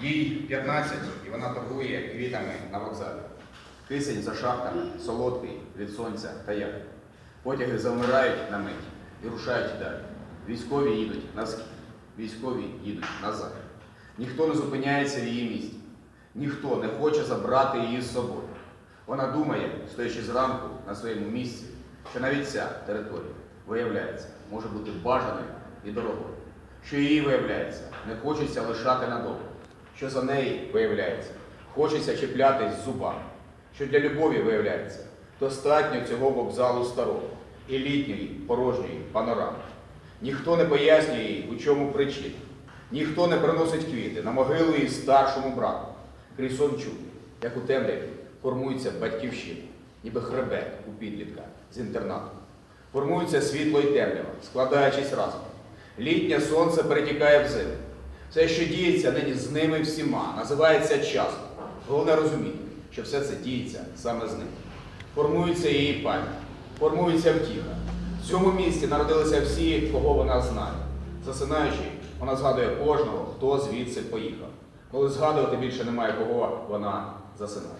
Їй 15, і вона торгує квітами на вокзалі. Кисень за шахтами, солодкий від сонця та як. Потяги завмирають на мить і рушають далі. Військові їдуть на схід, військові їдуть на захід. Ніхто не зупиняється в її місті. Ніхто не хоче забрати її з собою. Вона думає, стоячи зранку на своєму місці, що навіть ця територія, виявляється, може бути бажаною і дорогою. Що її, виявляється, не хочеться лишати надовго. Що за неї, виявляється, хочеться чіплятись зубами. Що для любові, виявляється, достатньо цього вокзалу старого і літньої порожньої панорами. Ніхто не пояснює їй, у чому причина. Ніхто не приносить квіти на могилу її старшому брату. Крізь сон як у темряві формується батьківщина, ніби хребет у підлітка з інтернату. Формується світло і темрява, складаючись разом. Літнє сонце перетікає в зиму. Все, що діється нині з ними всіма, називається часом. Головне розуміти, що все це діється саме з ним. Формується її пам'ять, формується втіха. В цьому місці народилися всі, кого вона знає. Засинаючи, вона згадує кожного, хто звідси поїхав. Коли згадувати більше немає кого, вона засинає.